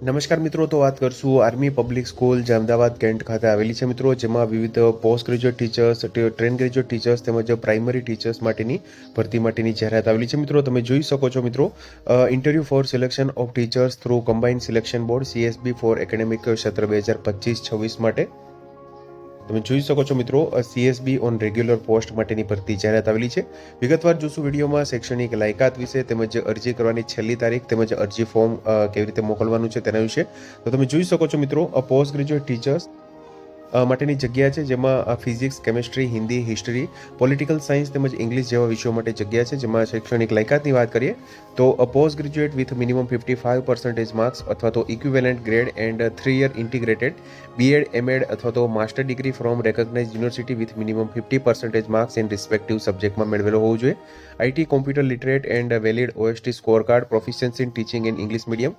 નમસ્કાર મિત્રો, તો વાત કરશું આર્મી પબ્લિક સ્કૂલ જે અમદાવાદ કેન્ટ ખાતે આવેલી છે મિત્રો, જેમાં વિવિધ post graduate teachers train graduate teachers તેમજ પ્રાઇમરી ટીચર્સ માટેની ભરતી માટેની જાહેરાત આવેલી છે મિત્રો. તમે જોઈ શકો છો મિત્રો interview for selection of teachers through combined selection board CSB for academic સત્ર બે હજાર પચીસ છવ્વીસ માટે તમે જોઈ શકો છો મિત્રો સીએસબી ઓન રેગ્યુલર પોસ્ટ માટેની ભરતી જાહેરાત આવેલી છે. વિગતવાર જોશું વિડીયોમાં શૈક્ષણિક લાયકાત વિશે, તેમજ અરજી કરવાની છેલ્લી તારીખ, તેમજ અરજી ફોર્મ કેવી રીતે મોકલવાનું છે તેના વિશે. તો તમે જોઈ શકો છો મિત્રો પોસ્ટ ગ્રેજ્યુએટ ટીચર્સ માટેની જગ્યા છે, જેમાં physics, chemistry, Hindi, history, political science તેમજ ઇંગ્લિશ જેવા વિષયો માટે જગ્યા છે, જેમાં શૈક્ષણિક લાયકાતની વાત કરીએ, તો post graduate with minimum fifty five percentage marks અથવા તો equivalent grade and three year integrated BEd MEd અથવા તો master degree from recognize university with minimum fifty percentage marks in respective સબ્જેક્ટમાં મેળવેલો હોવું જોઈએ. IT computer literate and valid OST score card proficiency in teaching in English medium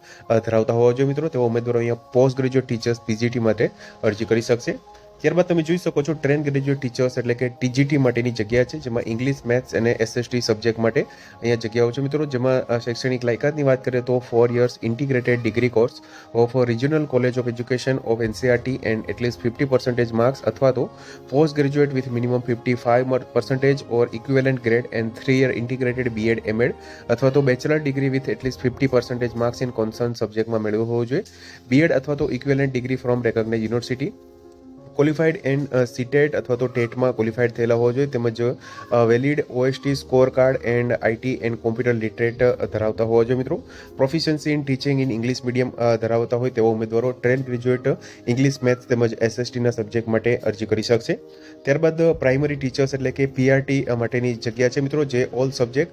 ધરાવતા હોવા જોઈએ મિત્રો. તેઓ ઉમેદવારો અહીંયા પોસ્ટ ગ્રેજ્યુએટ ટીચર્સ પીજીટી માટે અરજી કરી શકશે. ત્યારબાદ તમે જોઈ શકો છો ટ્રેન ગ્રેજ્યુએટ ટીચર્સ એટલે કે ટીજીટી માટેની જગ્યા છે, જેમાં ઇંગ્લિશ મેથ્સ અને એસએસટી સબ્જેક્ટ માટે અહીંયા જગ્યાઓ છે. મિત્રો, જેમાં શૈક્ષણિક લાયકાતની વાત કરીએ તો four years integrated degree course of regional college of education of NCERT and at least fifty percentage marks અથવા તો post graduate with minimum fifty five percentage or equivalent grade and three year integrated BEd MEd અથવા તો bachelor degree with at least fifty percentage marks in concern સબ્જેક્ટમાં મેળવ્યો હોવો જોઈએ. BEd અથવા તો equivalent degree from recognize university qualified and CTET અથવા તો ટેટમાં ક્વોલિફાઈડ થયેલા હોવા જોઈએ. તેમજ valid OST score card and IT and computer literate ધરાવતા હોવા જોઈએ મિત્રો. Proficiency in teaching in English medium ધરાવતા હોય તેવા ઉમેદવારો ટ્રેન ગ્રેજ્યુએટ ઇંગ્લિશ મેથ્સ તેમજ એસએસટીના સબ્જેક્ટ માટે અરજી કરી શકશે. ત્યારબાદ પ્રાઇમરી ટીચર્સ એટલે કે પીઆરટી માટેની જગ્યા છે મિત્રો, જે ઓલ સબ્જેક્ટ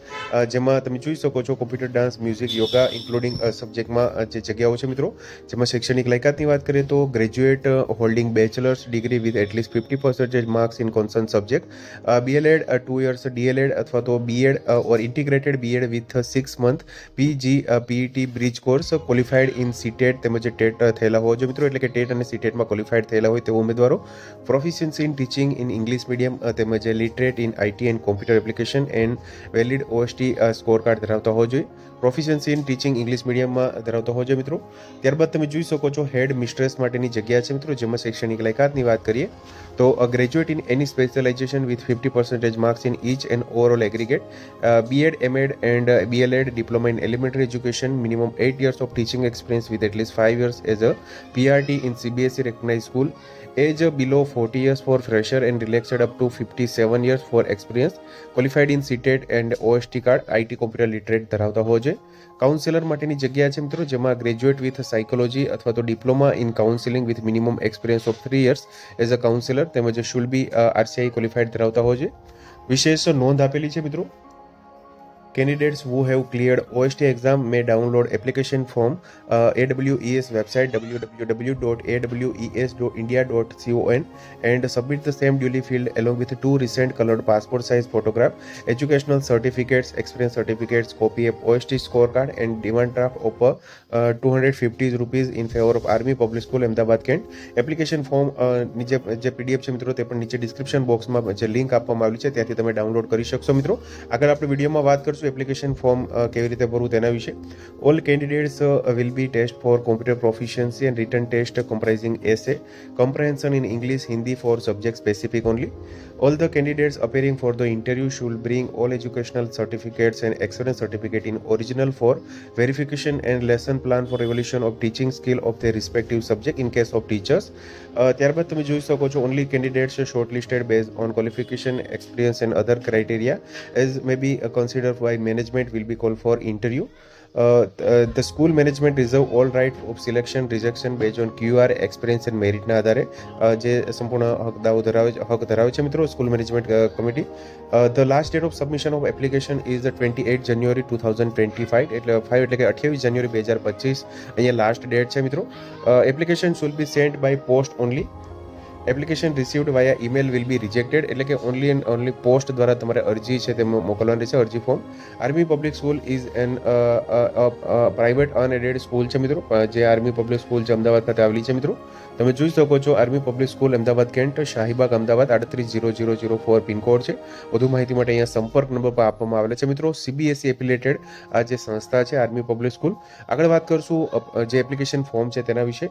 જેમાં તમે જોઈ શકો છો computer dance music yoga including સબ્જેક્ટમાં જે જગ્યાઓ છે મિત્રો. જેમાં શૈક્ષણિક લાયકાતની વાત કરીએ તો graduate holding bachelors degree with at least fifty percentage marks in concern subject BElEd two years DElEd અથવા તો BEd or integrated BEd with six month PG PET bridge course qualified in CTET તેમજ TET થયેલા હોવા જોઈએ મિત્રો એટલે કે TET અને સીટેટમાં ક્વોલિફાઈડ થયેલા હોય તેવા ઉમેદવારો proficiency in teaching in English medium તેમજ literate in IT and computer application and valid OST score card ધરાવતા હોવા જોઈએ. પ્રોફિશિયન્સી ઇન ટીચિંગ ઇંગ્લિશ મીડિયમમાં ધરાવતા હોવા જોઈએ મિત્રો. ત્યારબાદ તમે જોઈ શકો છો હેડ મિસ્ટ્રેસ માટેની જગ્યા છે મિત્રો, જેમાં શૈક્ષણિક લાયકાતની વાત કરીએ, તો graduate in any specialization with fifty percentage marks in each and overall aggregate BEd MEd and BElEd diploma in elementary education minimum eight years of teaching experience with at least five years as a PRT in CBSE recognize school age below forty years for fresher and relaxed up to fifty seven years for experience qualified in CTET and OST card IT computer literate ધરાવતા હોવો જોઈએ. Councillor માટેની જગ્યા છે મિત્રો, જેમાં graduate with psychology અથવા તો diploma in counselling with minimum experience of three years as a counsellor તેમજ શુલ બી આરસીઆઈ ક્વોલિફાઈડ ધરાવતા હોય છે. વિશેષ નોંધ આપેલી છે મિત્રો? Candidates who have cleared OST exam may download application form uh, AWES website www.awesindia.con and submit the same duly filled along with two recent colored passport size photograph educational certificates experience certificates copy of OST scorecard and demand draft of uh, 250 rupees in favor of army public school Ahmedabad cantt application form નીચે જે PDF છે મિત્રો તે પણ નીચે description બોક્સમાં જે link આપવામાં આવેલી છે ત્યાંથી તમે ડાઉનલોડ કરી શકશો મિત્રો આગળ આપણે વિડીયોમાં વાત કરશું એપ્લિકેશન ફોર્મ કેવી રીતે ભરવું તેના વિશે all candidates will be test for computer proficiency and return test comprising essay comprehension in English, Hindi for subject specific only. All the candidates appearing for the interview should bring all educational certificates and excellence certificate in original for verification and lesson plan for evaluation of teaching skill of their respective subject in case of teachers. Uh, ત્યારબાદ તમે જોઈ શકો છો only candidates short listed base on qualification experience and other criteria as may be consider by management will be call for interview the school management reserve all right of selection rejection base on QR experience and મેરિટના આધારે જે સંપૂર્ણ હક દાવો ધરાવે છે હક ધરાવે છે મિત્રો school management committee the last date of submission of application is the twenty eight January two thousand twenty five એટલે ફાઇવ એટલે કે અઠ્યાવીસ જાન્યુઆરી બે હજાર પચીસ અહીંયા લાસ્ટ ડેટ છે મિત્રો application should be sent by post only application received via email will be rejected. એટલે કે ઓનલી એન્ડ ઓનલી પોસ્ટ દ્વારા તમારે અરજી છે તે મોકલવાની રહેશે અરજી form army public school is an private unaided school છે મિત્રો. જે આર્મી પબ્લિક સ્કૂલ છે અમદાવાદ ખાતે આવેલી છે મિત્રો. તમે જોઈ શકો છો army public school Ahmedabad cantt, Shahibaug Ahmedabad, આડત્રીસ zero zero zero four pin code છે. વધુ માહિતી માટે અહીંયા સંપર્ક નંબર પર આપવામાં આવેલા છે મિત્રો. સીબીએસઈ એફિલેટેડ આ જે સંસ્થા છે આર્મી પબ્લિક સ્કૂલ આગળ વાત કરશું જે એપ્લિકેશન ફોર્મ છે તેના વિશે.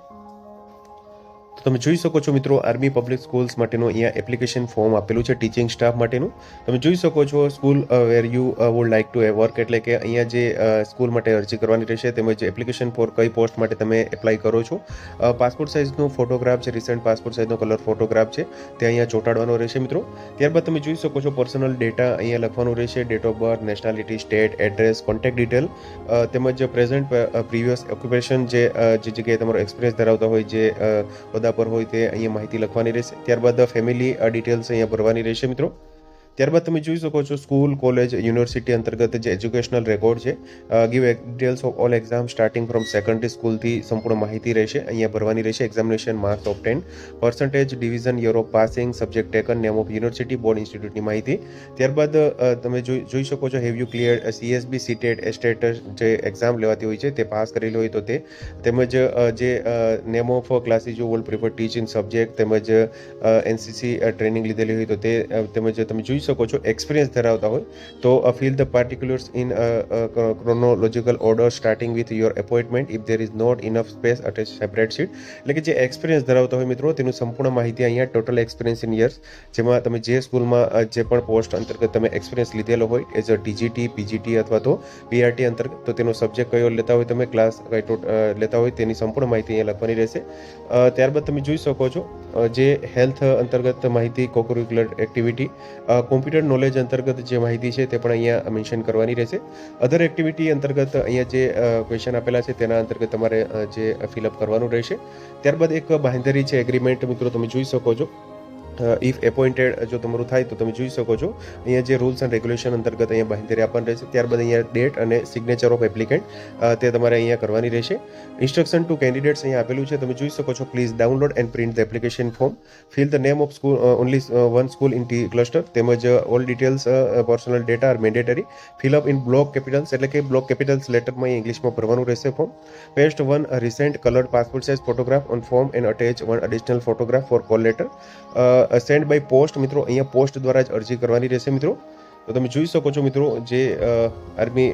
તો તમે જોઈ શકો છો મિત્રો આર્મી પબ્લિક સ્કૂલ્સ માટેનું અહીંયા એપ્લિકેશન ફોર્મ આપેલું છે ટીચિંગ સ્ટાફ માટેનું. તમે જોઈ શકો છો school where you would like to work એટલે કે અહીંયા જે સ્કૂલ માટે અરજી કરવાની રહેશે તેમજ એપ્લિકેશન ફોર કઈ પોસ્ટ માટે તમે એપ્લાય કરો છો. પાસપોર્ટ સાઇઝનો ફોટોગ્રાફ છે રિસન્ટ પાસપોર્ટ સાઇઝનો કલર ફોટોગ્રાફ છે તે અહીંયા ચોંટાડવાનો રહેશે મિત્રો. ત્યારબાદ તમે જોઈ શકો છો પર્સનલ ડેટા અહીંયા લખવાનું રહેશે date of birth nationality state address contact detail તેમજ પ્રેઝન્ટ પ્રીવિયસ ઓક્યુપેશન જે જે જગ્યાએ તમારો એક્સપિરિયન્સ ધરાવતા હોય જે અ, હોદ્દા પર હોય તે અહીંયા માહિતી લખવાની રહેશે. ત્યારબાદ ફેમિલી ડિટેલ્સ અહીંયા ભરવાની રહેશે મિત્રો. ત્યારબાદ તમે જોઈ શકો છો સ્કૂલ, કોલેજ, યુનિવર્સિટી અંતર્ગત જે એજ્યુકેશનલ રેકોર્ડ છે give details of all exam starting from secondary સ્કૂલથી સંપૂર્ણ માહિતી રહેશે, અહીંયા ભરવાની રહેશે examination marks ten percentage division year of passing subject taken name of university board ઇન્સ્ટિટ્યૂટની માહિતી. ત્યારબાદ તમે જોઈ શકો છો have you clear CSB CTET STET જે એક્ઝામ લેવાતી હોય છે, તે પાસ કરેલી હોય તો તે. તેમજ જે name of classes you would prefer teach in subject તેમજ એનસીસી ટ્રેનિંગ લીધેલી હોય તો તે તેમજ તમે જોઈ શકો છો એક્સપિરિયન્સ ધરાવતા હોય, તો fill the particulars in chronological order starting with your appointment if there is not enough space attach separate sheet એટલે કે જે એક્સપિરિયન્સ ધરાવતા હોય મિત્રો, તેનું સંપૂર્ણ માહિતી અહીંયા ટોટલ એક્સપિરિયન્સ ઇન યર્સ જેમાં તમે જે સ્કૂલમાં જે પણ પોસ્ટ અંતર્ગત તમે એક્સપિરિયન્સ લીધેલો હોય એઝ અ ટીજીટી પીજીટી અથવા તો પીઆરટી અંતર્ગત, તો તેનો સબ્જેક્ટ કયો લેતા હોય, તમે ક્લાસ કઈ લેતા હોય, તેની સંપૂર્ણ માહિતી અહીંયા લખવાની રહેશે. ત્યારબાદ તમે જોઈ શકો છો જે હેલ્થ અંતર્ગત માહિતી કોકરિક્યુલર એક્ટિવિટી કોમ્પ્યુટર નોલેજ અંતર્ગત જે માહિતી છે તે પણ અહીંયા મેન્શન કરવાની રહેશે. અધર એક્ટિવિટી અંતર્ગત અહીંયા જે ક્વેશ્ચન આપેલા છે તેના અંતર્ગત તમારે જે ફિલઅપ કરવાનું રહેશે. ત્યારબાદ એક બાંધરી છે એગ્રીમેન્ટ મિત્રો તમે જોઈ શકો છો. ઇફ એપોઇન્ટેડ જો તમારું થાય તો તમે જોઈ શકો છો. અહીંયા જે રૂલ્સ એન્ડ રેગ્યુલેશન અંતર્ગત અહીંયા બાંધી આપવાની રહેશે. ત્યારબાદ અહીંયા ડેટ અને સિગ્નેચર ઓફ એપ્લિકેન્ટ તે તમારે અહીંયા કરવાની રહેશે. ઇન્સ્ટ્રક્શન ટુ કેન્ડિડેટ્સ અહીંયા આપેલું છે. તમે જોઈ શકો છો please download and print the application form fill the name of school only one school in the cluster તેમજ all details personal data are mandatory fill up in block capitals એટલે કે બ્લોક કેપિટલ્સ લેટરમાં ઇંગ્લિશમાં ભરવાનું રહેશે form paste one recent coloured passport size photograph on form and attach one additional photograph for call letter send by post મિત્રો, અહીંયા post દ્વારા જ અરજી કરવાની રહેશે મિત્રો. તો તમે જોઈ શકો છો મિત્રો જે આર્મી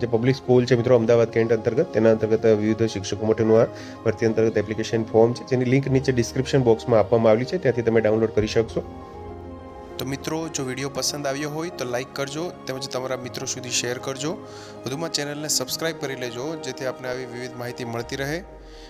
જે પબ્લિક સ્કૂલ છે મિત્રો અમદાવાદ કેન્ટ અંતર્ગત, તેના અંતર્ગત વિવિધ શિક્ષકો માટેનું આ ભરતી અંતર્ગત એપ્લિકેશન ફોર્મ છે, જેની લિંક નીચે ડિસ્ક્રિપ્શન બોક્સમાં આપવામાં આવેલી છે, ત્યાંથી તમે ડાઉનલોડ કરી શકશો. તો મિત્રો, જો વીડિયો પસંદ આવ્યો હોય, તો લાઈક કરજો, તેમજ તમારા મિત્રો સુધી શેર કરજો. વધુમાં ચેનલને સબસ્ક્રાઇબ કરી લેજો, જેથી આપને આવી વિવિધ માહિતી મળતી રહે.